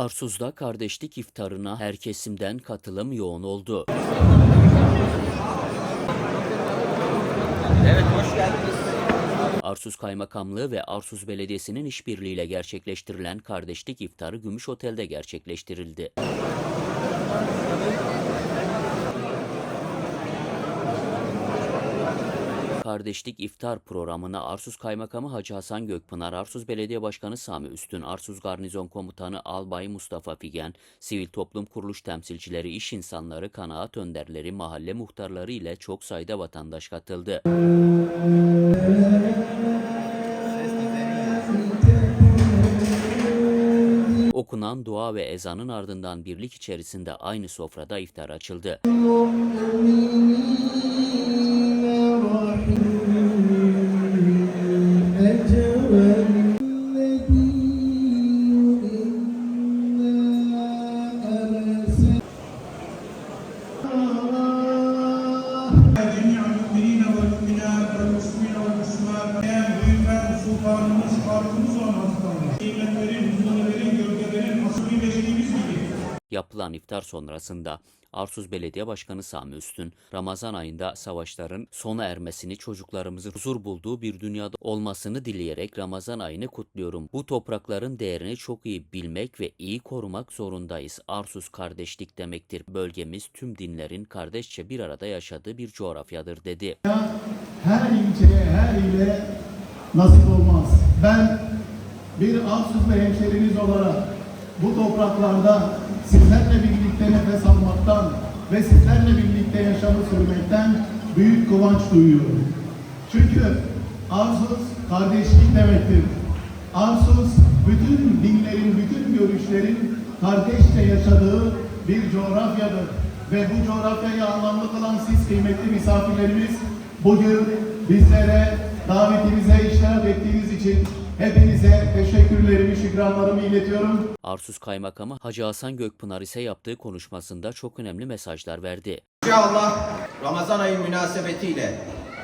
Arsuz'da kardeşlik iftarına her kesimden katılım yoğun oldu. Evet hoş geldiniz. Arsuz Kaymakamlığı ve Arsuz Belediyesi'nin işbirliğiyle gerçekleştirilen kardeşlik iftarı Gümüş Otel'de gerçekleştirildi. Kardeşlik İftar programına Arsuz Kaymakamı Hacı Hasan Gökpınar, Arsuz Belediye Başkanı Sami Üstün, Arsuz Garnizon Komutanı Albay Mustafa Figen, sivil toplum kuruluş temsilcileri, iş insanları, kanaat önderleri, mahalle muhtarları ile çok sayıda vatandaş katıldı. Okunan dua ve ezanın ardından birlik içerisinde aynı sofrada iftar açıldı. جميع المؤمنين والمؤمنات والمسلمين والمسلمات يا مهمة سلطان مصحف مصحف قيمة رمز Yapılan iftar sonrasında Arsuz Belediye Başkanı Sami Üstün, Ramazan ayında savaşların sona ermesini, çocuklarımızın huzur bulduğu bir dünyada olmasını dileyerek Ramazan ayını kutluyorum. Bu toprakların değerini çok iyi bilmek ve iyi korumak zorundayız. Arsuz kardeşlik demektir. Bölgemiz tüm dinlerin kardeşçe bir arada yaşadığı bir coğrafyadır dedi. her ilçeye, her ile nasip olmaz. Ben bir Arsuz ve hemşeriniz olarak bu topraklarda sizlerle birlikte nefes almaktan ve sizlerle birlikte yaşamı sürmekten büyük kıvanç duyuyorum. Çünkü Arsuz kardeşlik demektir. Arsuz bütün dinlerin, bütün görüşlerin kardeşçe yaşadığı bir coğrafyadır. Ve bu coğrafyayı anlamlı kılan siz kıymetli misafirlerimiz bugün bizlere için hepinize teşekkürlerimi, şükranlarımı iletiyorum. Arsuz Kaymakamı Hacı Hasan Gökpınar ise yaptığı konuşmasında çok önemli mesajlar verdi. Yüce Allah Ramazan ayı münasebetiyle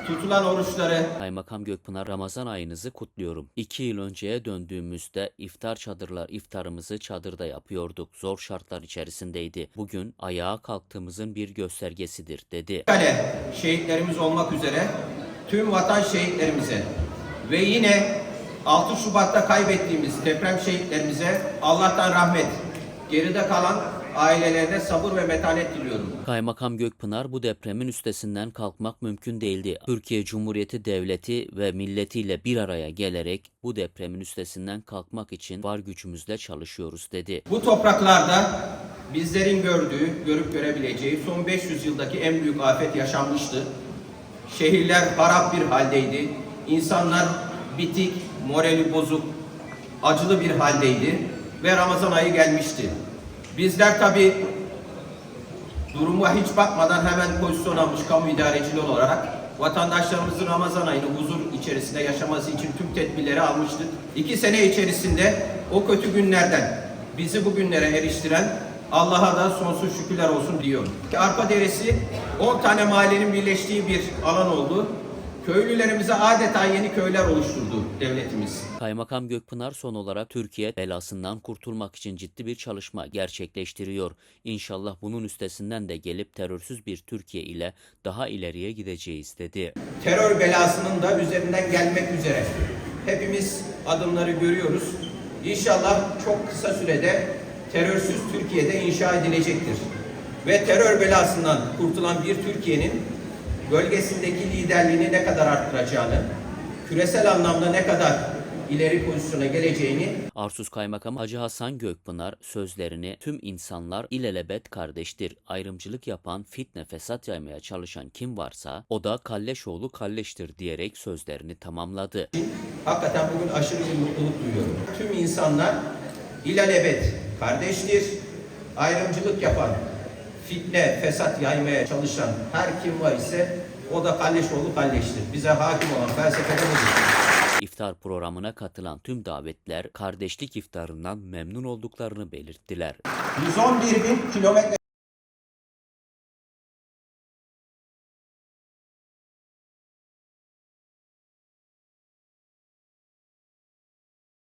tutulan oruçları Kaymakam Gökpınar Ramazan ayınızı kutluyorum. İki yıl önceye döndüğümüzde iftar çadırlar iftarımızı çadırda yapıyorduk. Zor şartlar içerisindeydi. Bugün ayağa kalktığımızın bir göstergesidir dedi. kale şehitlerimiz olmak üzere tüm vatan şehitlerimize ve yine 6 Şubat'ta kaybettiğimiz deprem şehitlerimize Allah'tan rahmet, geride kalan ailelerine sabır ve metanet diliyorum. Kaymakam Gökpınar bu depremin üstesinden kalkmak mümkün değildi. Türkiye Cumhuriyeti Devleti ve milletiyle bir araya gelerek bu depremin üstesinden kalkmak için var gücümüzle çalışıyoruz dedi. Bu topraklarda bizlerin gördüğü, görüp görebileceği son 500 yıldaki en büyük afet yaşanmıştı. Şehirler harap bir haldeydi. İnsanlar bitik, morali bozuk, acılı bir haldeydi ve Ramazan ayı gelmişti. Bizler tabi duruma hiç bakmadan hemen pozisyon almış kamu idareciliği olarak vatandaşlarımızın Ramazan ayını huzur içerisinde yaşaması için tüm tedbirleri almıştık. İki sene içerisinde o kötü günlerden bizi bugünlere eriştiren Allah'a da sonsuz şükürler olsun diyorum. Arpa Deresi 10 tane mahallenin birleştiği bir alan oldu. Köylülerimize adeta yeni köyler oluşturdu devletimiz. Kaymakam Gökpınar son olarak Türkiye belasından kurtulmak için ciddi bir çalışma gerçekleştiriyor. İnşallah bunun üstesinden de gelip terörsüz bir Türkiye ile daha ileriye gideceğiz dedi. terör belasının da üzerinden gelmek üzere. Hepimiz adımları görüyoruz. İnşallah çok kısa sürede terörsüz Türkiye'de inşa edilecektir. Ve terör belasından kurtulan bir Türkiye'nin bölgesindeki liderliğini ne kadar arttıracağını, küresel anlamda ne kadar ileri pozisyona geleceğini Arsuz Kaymakamı Hacı Hasan Gökpınar sözlerini tüm insanlar ilelebet kardeştir. Ayrımcılık yapan, fitne fesat yaymaya çalışan kim varsa o da Kalleşoğlu Kalleştir diyerek sözlerini tamamladı. hakikaten bugün aşırı bir mutluluk duyuyorum. Tüm insanlar ilelebet kardeştir. Ayrımcılık yapan, fitne, fesat yaymaya çalışan her kim var ise o da kalleşoğlu kalleştir. Bize hakim olan felsefede budur. İftar programına katılan tüm davetler kardeşlik iftarından memnun olduklarını belirttiler. 111 bin kilometre